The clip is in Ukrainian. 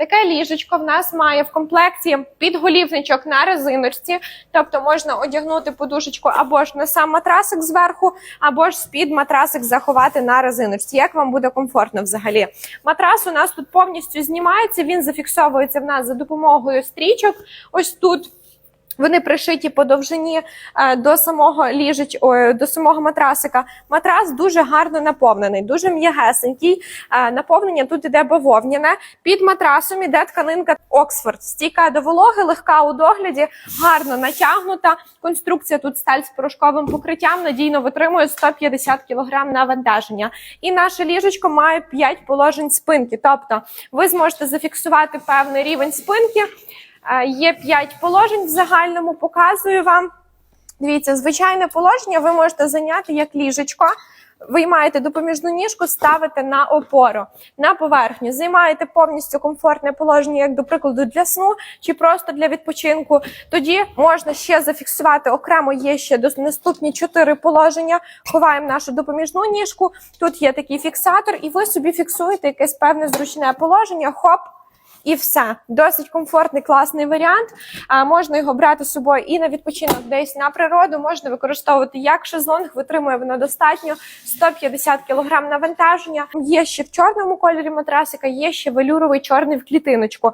Таке ліжечко в нас має в комплекті підголівничок на резиночці, тобто можна одягнути подушечку або ж на сам матрасик зверху, або ж з-під матрасик заховати на резиночці. Як вам буде комфортно взагалі? Матрас у нас тут повністю знімається, він зафіксовується в нас за допомогою стрічок. Ось тут. Вони пришиті по довжині е, до самого ліжеч, до самого матрасика. Матрас дуже гарно наповнений, дуже м'ягесенький. Е, наповнення тут іде бавовняне. Під матрасом іде тканинка Оксфорд. Стійка до вологи, легка у догляді, гарно натягнута. Конструкція тут сталь з порошковим покриттям, надійно витримує 150 кг навантаження. І наше ліжечко має 5 положень спинки. Тобто ви зможете зафіксувати певний рівень спинки. Е, Є 5 положень в загальному, показую вам. Дивіться, звичайне положення ви можете зайняти як ліжечко. Виймаєте допоміжну ніжку, ставите на опору на поверхню, займаєте повністю комфортне положення, як до прикладу для сну чи просто для відпочинку. Тоді можна ще зафіксувати окремо. Є ще наступні чотири положення. Ховаємо нашу допоміжну ніжку. Тут є такий фіксатор, і ви собі фіксуєте якесь певне зручне положення. Хоп. І все досить комфортний, класний варіант. А можна його брати з собою і на відпочинок десь на природу. Можна використовувати як шезлонг, витримує воно достатньо 150 кг навантаження. Є ще в чорному кольорі матрасика, є ще велюровий чорний в клітиночку.